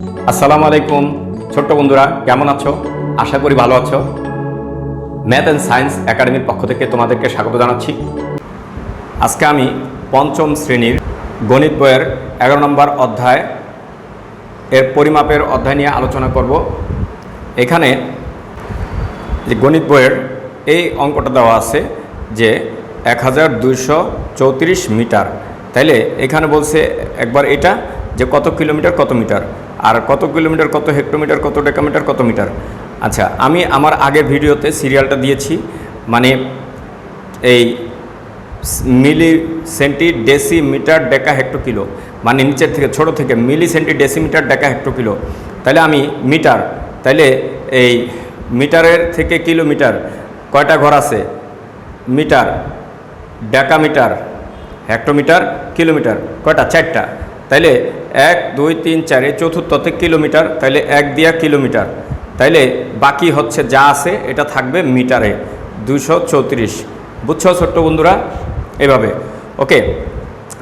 আসসালামু আলাইকুম, ছোট্ট বন্ধুরা, কেমন আছো? আশা করি ভালো আছো। ম্যাথ অ্যান্ড সায়েন্স একাডেমির পক্ষ থেকে তোমাদেরকে স্বাগত জানাচ্ছি। আজকে আমি পঞ্চম শ্রেণির গণিত বইয়ের এগারো নম্বর অধ্যায়, এর পরিমাপের অধ্যায় নিয়ে আলোচনা করব। এখানে যে গণিত বইয়ের এই অঙ্কটা দেওয়া আছে যে এক হাজার দুইশো চৌত্রিশ মিটার। তাইলে এখানে বলছে একবার এটা যে কত কিলোমিটার, কত মিটার? আর কত কিলোমিটার, কত হেক্টোমিটার, কত ডেকামিটার, কত মিটার? আচ্ছা আমি আমার আগের ভিডিওতে সিরিয়ালটা দিয়েছি মানে এই milli centi deci metre deca hecto kilo মানে নিচের থেকে ছোট থেকে milli centi decimetre deca hecto kilo তাহলে আমি মিটার, তাহলে এই মিটারের থেকে কিলোমিটার, কয়টা ঘর আছে? মিটার ডেকা মিটার হেক্টোমিটার, কিলোমিটার, কয়টা? চারটা। তাইলে এক, দুই, তিন, চার চতুর্থতে কিলোমিটার, তাইলে এক দিয়া কিলোমিটার। তাইলে বাকি হচ্ছে যা আছে, এটা থাকবে মিটারে দুশো চৌত্রিশ। বুঝছ ছোট্ট বন্ধুরা? এভাবে। ওকে,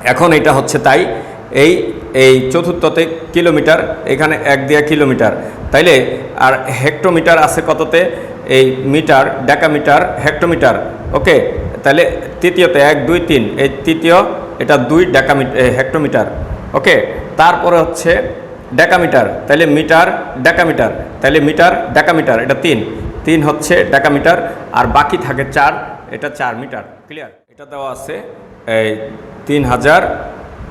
এখন এটা হচ্ছে তাই, এই এই চতুর্থতে কিলোমিটার, এখানে এক দিয়া কিলোমিটার। তাইলে, আর হেক্টোমিটার আছে কততে? এই মিটার, ডেকামিটার, হেক্টোমিটার। ওকে তাহলে তৃতীয়তে এক, দুই, তিন, এই তৃতীয়, এটা দুই ডেকামিটার হেক্টোমিটার। ওকে, তারপরে হচ্ছে ডেকামিটার তাহলে মিটার, ডেকামিটার তাহলে মিটার, ডেকামিটার, এটা তিন। তিন হচ্ছে ডেকামিটার, আর বাকি থাকে চার, এটা চার মিটার, ক্লিয়ার? এটা দেওয়া আছে এই তিন হাজার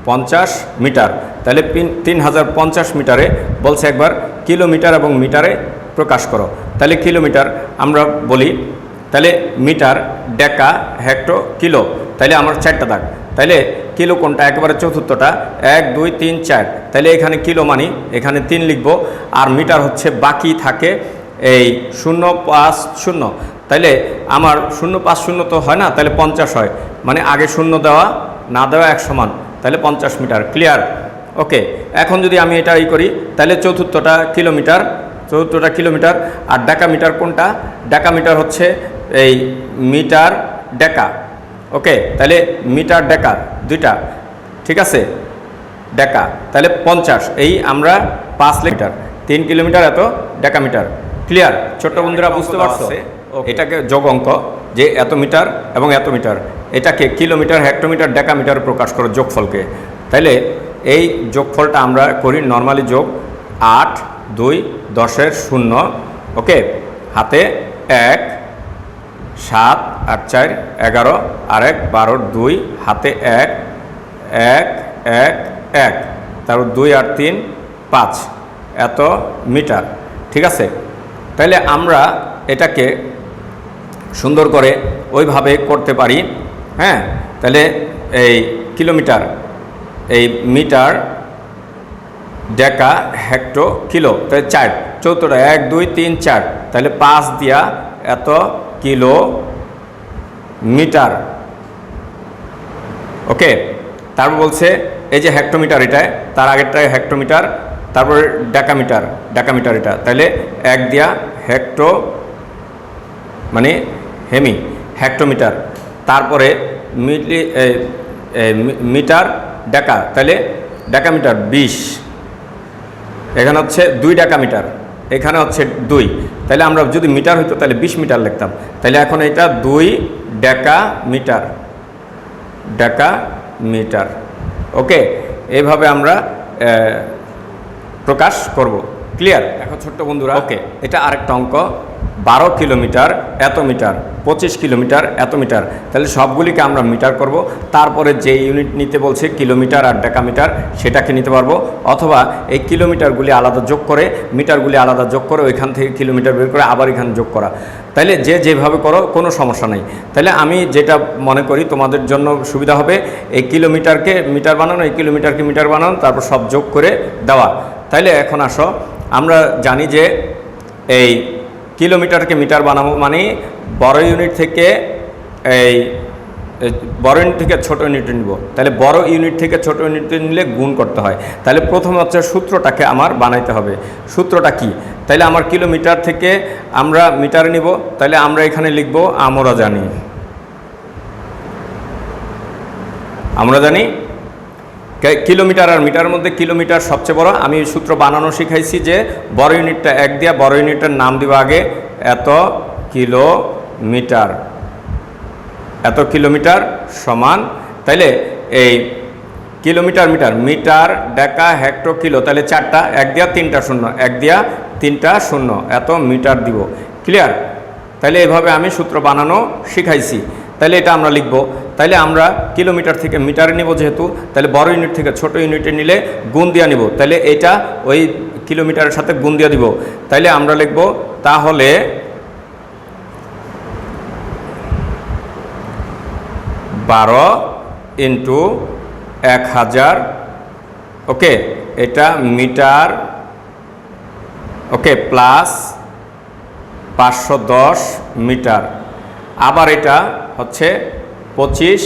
পঞ্চাশ মিটার। তাহলে তিন হাজার পঞ্চাশ মিটারে বলছে একবার, কিলোমিটার এবং মিটারে প্রকাশ করো। তাহলে কিলোমিটার আমরা বলি তাহলে মিটার, ডেকা হেক্টো কিলো। তাহলে আমার চারটা দাগ। তাহলে কিলো কোনটা? একেবারে চতুর্থটা। এক, দুই, তিন, চার। তাহলে এখানে কিলো মানি? এখানে তিন লিখব। আর মিটার হচ্ছে বাকি থাকে এই শূন্য পাঁচ শূন্য। তাইলে আমার শূন্য পাঁচ শূন্য তো হয় না? তাহলে পঞ্চাশ হয়। মানে আগে শূন্য দেওয়া, না দেওয়া এক সমান। তাহলে পঞ্চাশ মিটার। ক্লিয়ার? ওকে। এখন যদি আমি এটা ই করি তাহলে চতুর্থটা কিলোমিটার। চতুর্থটা কিলোমিটার। আর ডেকা মিটার কোনটা? ডেকা মিটার হচ্ছে এই মিটার ডেকা। ওকে তাহলে মিটার ডেকা দুইটা ঠিক আছে? ডেকা তাহলে পঞ্চাশ এই আমরা পাঁচ লিটার তিন কিলোমিটার এত ডেকা মিটার ক্লিয়ার ছোট্ট বন্ধুরা বুঝতে পারছ? এটাকে যোগ অঙ্ক যে এত মিটার এবং এত মিটার এটাকে কিলোমিটার হেক্টোমিটার ডেকামিটার প্রকাশ করো যোগফলকে। তাইলে এই যোগফলটা আমরা করি নর্মালি যোগ আট দুই দশের শূন্য ওকে? হাতে এক সাত আট চার, এগারো আর এক বারো, দুই, হাতে এক এক এক এক। তারপর দুই আর তিন, পাঁচ। এত মিটার। ঠিক আছে? তাহলে আমরা এটাকে সুন্দর করে ওইভাবে করতে পারি হ্যাঁ? তাহলে এই কিলোমিটার, এই মিটার ডেকা হেক্টো কিলো তাহলে চার, চৌদ্দটা, এক, দুই, তিন, চার। তাহলে পাঁচ দিয়া এত কিলো মিটার। ওকে? তারপর বলছে, এই যে হেক্টোমিটার এটা, তার আগেরটায় হেক্টোমিটার তারপর ডেকামিটার ডেকামিটার এটা। তাহলে এক দিয়া হেক্টো মানে হেমি হেক্টোমিটার তারপরে মিলি মিটার, ডেকা। তাহলে ডেকামিটার বিশ। এখানে হচ্ছে দুই ডেকামিটার। এখানে হচ্ছে দুই। তাহলে আমরা যদি মিটার হইতো, তাহলে বিশ মিটার লিখতাম। তাহলে এখন এটা দুই ডেকা মিটার ডেকা মিটার ওকে এইভাবে আমরা প্রকাশ করব। ক্লিয়ার? এখন ছোট্ট বন্ধুরা ওকে এটা আরেকটা অঙ্ক। বারো কিলোমিটার এত মিটার, পঁচিশ কিলোমিটার এত মিটার। তাহলে সবগুলিকে আমরা মিটার করব। তারপরে যে ইউনিট নিতে বলছে কিলোমিটার আর ডেকামিটার সেটাকে নিতে পারব। অথবা এই কিলোমিটারগুলি আলাদা যোগ করে, মিটারগুলি আলাদা যোগ করে, ওইখান থেকে কিলোমিটার বের করে আবার এখানে যোগ করা। তাইলে যে যেভাবে করো, কোনো সমস্যা নেই। তাহলে আমি যেটা মনে করি, তোমাদের জন্য সুবিধা হবে, এই কিলোমিটারকে মিটার বানানো, এই কিলোমিটারকে মিটার বানানো, তারপর সব যোগ করে দেওয়া। তাইলে এখন আসো, আমরা জানি যে এই কিলোমিটারকে মিটার বানাবো মানে বড় ইউনিট থেকে এই বড় ইউনিট থেকে ছোট ইউনিট নিব। তাহলে বড় ইউনিট থেকে ছোট ইউনিট নিলে গুণ করতে হয়। তাহলে প্রথম হচ্ছে সূত্রটাকে আমার বানাইতে হবে। সূত্রটা কি? তাহলে আমার কিলোমিটার থেকে আমরা মিটার নিব। তাহলে আমরা এখানে লিখব, আমরা জানি। আমরা জানি কিলোমিটার আর মিটারের মধ্যে কিলোমিটার সবচেয়ে বড়। আমি সূত্র বানানো শিখাইছি যে বড় ইউনিটটা এক দিয়া বড় ইউনিটের নাম দিব আগে এত কিলোমিটার। এত কিলোমিটার সমান। তাইলে এই kilometre, metre metre, deca hecto kilo তাহলে চারটা, এক দিয়া তিনটা শূন্য, এক দিয়া তিনটা শূন্য, এত মিটার দিব। ক্লিয়ার তাহলে এভাবে আমি সূত্র বানানো শিখাইছি। তাহলে এটা আমরা লিখব। তাহলে আমরা কিলোমিটার থেকে মিটারে নিব যেহেতু, তাহলে বড় ইউনিট থেকে ছোট ইউনিটে নিলে গুণ দিয়া নিব। তাহলে এটা ওই কিলোমিটারের সাথে গুণ দিয়া দিব। তাহলে আমরা লিখব, তাহলে বারো ইন্টু এক হাজার, ওকে, এটা মিটার, ওকে, প্লাস পাঁচশো দশ মিটার। আবার এটা হচ্ছে পঁচিশ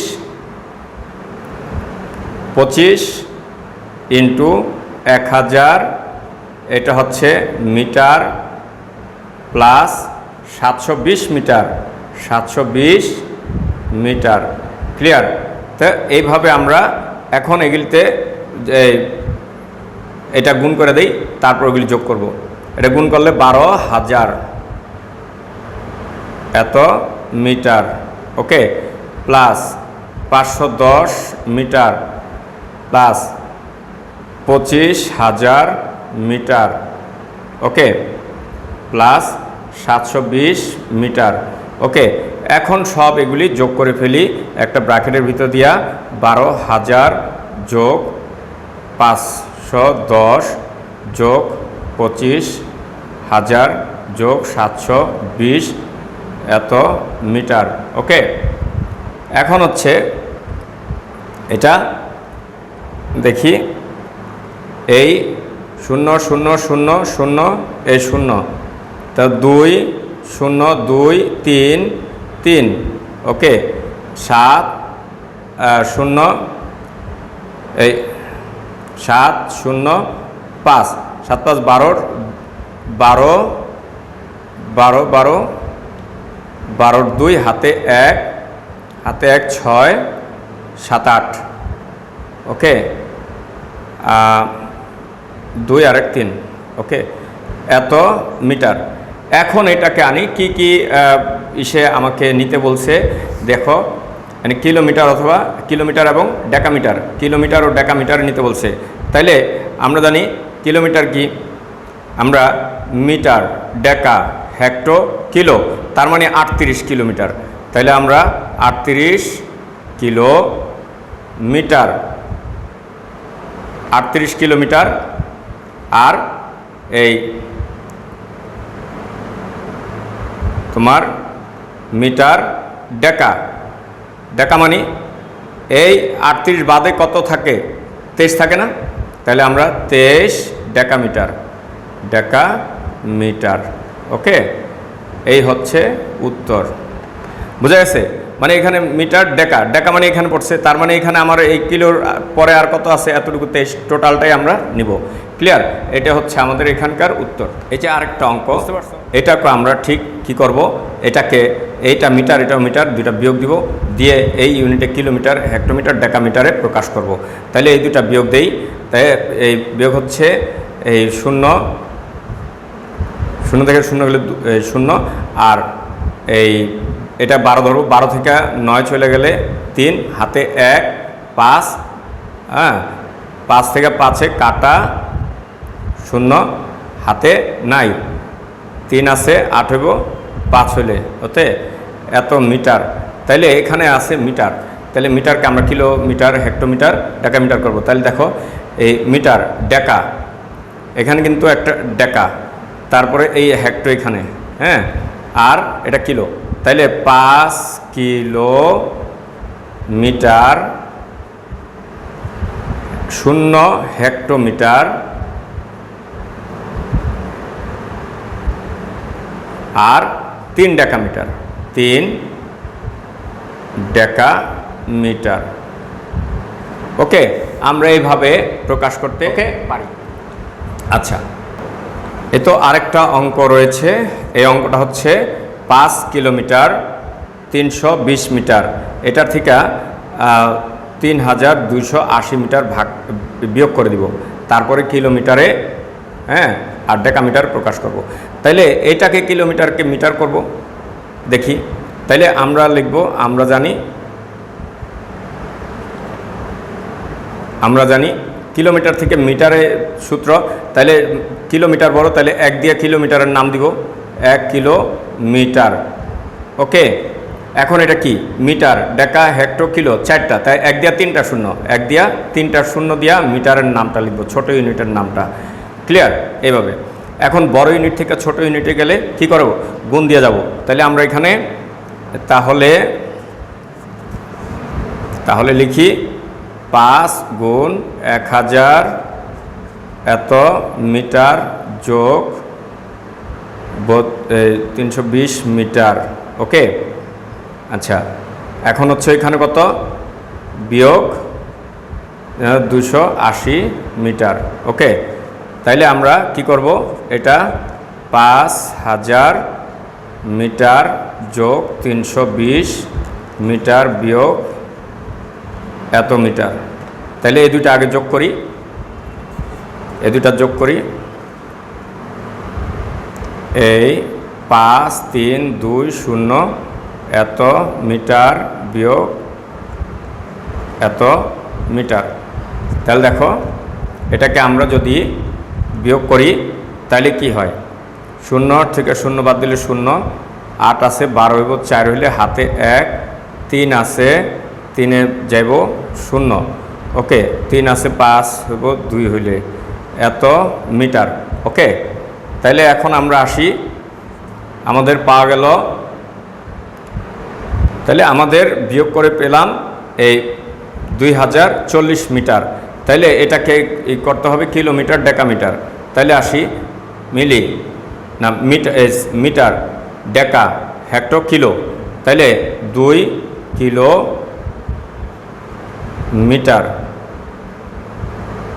পঁচিশ ইন্টু এক হাজার, এটা হচ্ছে মিটার প্লাস সাতশো বিশ মিটার, সাতশো বিশ মিটার, ক্লিয়ার? তো এইভাবে আমরা এখন এগুলিতে এটা গুণ করে দেই, তারপর ওগুলি যোগ করব। এটা গুণ করলে বারো হাজার, এত মিটার। ওকে, প্লাস পাঁচশো দশ মিটার, প্লাস পঁচিশ হাজার মিটার, ওকে, প্লাস সাতশো বিশ মিটার, ওকে, এখন সব এগুলি যোগ করে ফেলি, একটা ব্র্যাকেটের ভিতর দিয়া বারো হাজার যোগ পাঁচশো দশ যোগ পঁচিশ হাজার যোগ সাতশো বিশ এত মিটার। ওকে? এখন হচ্ছে এটা দেখি। এই শূন্য শূন্য শূন্য শূন্য, এই শূন্য। তা দুই, শূন্য, দুই, তিন তিন। ওকে? সাত শূন্য, এই সাত, শূন্য, পাঁচ। সাত, পাঁচ, বারোর বারো বারো বারো। বারোর দুই, হাতে এক হাতে এক, ছয়, সাত, আট। ওকে? দুই আর এক, তিন। ওকে? এত মিটার। এখন এটাকে আনি, কি কি ইসে আমাকে নিতে বলছে, দেখো মানে কিলোমিটার অথবা কিলোমিটার এবং ডেকামিটার। কিলোমিটার ও ডেকামিটার নিতে বলছে। তাইলে আমরা জানি কিলোমিটার কি? আমরা মিটার, ডেকা হেক্টো কিলো। তার মানে আটত্রিশ কিলোমিটার। তাহলে আমরা আটত্রিশ কিলো মিটার আটত্রিশ কিলোমিটার আর এই তোমার মিটার ডেকা। ডেকা মানে এই আটত্রিশ বাদে কত থাকে? তেইশ থাকে না? তাহলে আমরা তেইশ ডেকা মিটার ডেকা মিটার ওকে? এই হচ্ছে উত্তর। বোঝা গেছে? মানে এখানে মিটার ডেকা। ডেকা মানে এখানে পড়ছে তার মানে এখানে আমার এই কিলোর পরে আর কত আছে এতটুকু তেইশ টোটালটাই আমরা নিব। ক্লিয়ার এটা হচ্ছে আমাদের এখানকার উত্তর। এই যে আরেকটা অঙ্ক এটাকে আমরা ঠিক কি করব? এটাকে এইটা মিটার এটা মিটার দুইটা বিয়োগ দিব দিয়ে এই ইউনিটে কিলোমিটার হেক্টোমিটার ডেকামিটারে প্রকাশ করব। তাহলে এই দুটা বিয়োগ দেই। তাই এই বিয়োগ হচ্ছে এই শূন্য শূন্য থেকে শূন্য গেলে শূন্য, আর এই এটা বারো ধরবো। বারো থেকে নয় চলে গেলে তিন, হাতে এক, পাঁচ হ্যাঁ? পাঁচ থেকে পাঁচে কাটা শূন্য, হাতে নাই। তিন আছে, আট হইব, পাঁচ হইলে। ওতে এত মিটার। তাইলে এখানে আছে মিটার। তাহলে মিটারকে আমরা কিলো কিলোমিটার, হেক্টোমিটার ডেকা মিটার করব। তাহলে দেখো, এই মিটার, ডেকা। এখানে কিন্তু একটা ডেকা। তারপরে এই হেক্টো এখানে হ্যাঁ? আর এটা কিলো তাইলে পাঁচ কিলো মিটার শূন্য হেক্টোমিটার আর তিন ডেকা মিটার তিন ডেকা মিটার ওকে আমরা এইভাবে প্রকাশ করতে পারি। আচ্ছা। এ তো আরেকটা অঙ্ক রয়েছে। এই অঙ্কটা হচ্ছে পাঁচ কিলোমিটার তিনশো বিশ মিটার। এটার থেকে তিন হাজার দুইশো আশি মিটার ভাগ, বিয়োগ করে দিব। তারপরে কিলোমিটারে হ্যাঁ আর ডেকামিটার প্রকাশ করব। তাইলে এইটাকে কিলোমিটারকে মিটার করব। দেখি। তাইলে আমরা লিখব, আমরা জানি আমরা জানি কিলোমিটার থেকে মিটারে সূত্র তাহলে কিলোমিটার বড় তাহলে এক দিয়ে কিলোমিটারের নাম দিব, এক কিলোমিটার। ওকে এখন এটা কি? মিটার, ডেকা হেক্টো কিলো, চারটা, তাই এক দিয়া তিনটা শূন্য, এক দিয়া তিনটা শূন্য দিয়া মিটারের নামটা লিখব, ছোট ইউনিটের নামটা। ক্লিয়ার এইভাবে এখন বড় ইউনিট থেকে ছোট ইউনিটে গেলে কি করব? গুণ দিয়ে যাব। তাহলে আমরা এখানে তাহলে তাহলে লিখি পাঁচ গুণ এক হাজার এত মিটার যোগ তিনশো বিশ মিটার, ওকে? আচ্ছা এখন হচ্ছে এখানে কত? বিয়োগ দুশো আশি মিটার, ওকে? তাইলে আমরা কি করব? এটা পাঁচ হাজার মিটার যোগ তিনশো বিশ মিটার বিয়োগ এত মিটার। তাহলে এই দুইটা আগে যোগ করি। এ দুইটা যোগ করি। এই পাঁচ, তিন, দুই, শূন্য, এত মিটার বিয়োগ এত মিটার। তাহলে দেখো, এটাকে আমরা যদি বিয়োগ করি তাহলে কি হয়? শূন্য থেকে শূন্য বাদ দিলে শূন্য, আট আছে, বারো হইব, চার হইলে হাতে এক, তিন আছে, তিনে যাইব শূন্য। ওকে, তিন আছে পাঁচ হইব, দুই হইলে এত মিটার। ওকে, তাইলে এখন আমরা আসি। আমাদের পাওয়া গেল। তাহলে আমাদের বিয়োগ করে পেলাম এই দুই হাজার চল্লিশ মিটার। তাইলে এটাকে করতে হবে কিলোমিটার, ডেকামিটার। তাইলে আসি মিলি, না metre metre, deca hecto kilo. তাইলে দুই কিলো মিটার,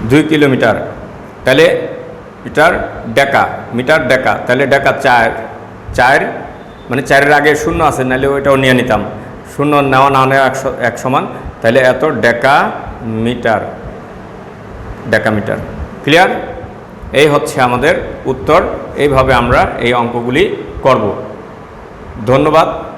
দুই কিলোমিটার। তাহলে মিটার ডেকা মিটার ডেকা। তাহলে ডেকা চার চার মানে চারের আগে শূন্য আছে, নাহলে ওইটাও নিয়ে নিতাম। শূন্য নেওয়া না নেওয়া একশো, এক সমান। তাহলে এত ডেকা মিটার ডেকা মিটার। ক্লিয়ার? এই হচ্ছে আমাদের উত্তর। এইভাবে আমরা এই অঙ্কগুলি করব। ধন্যবাদ।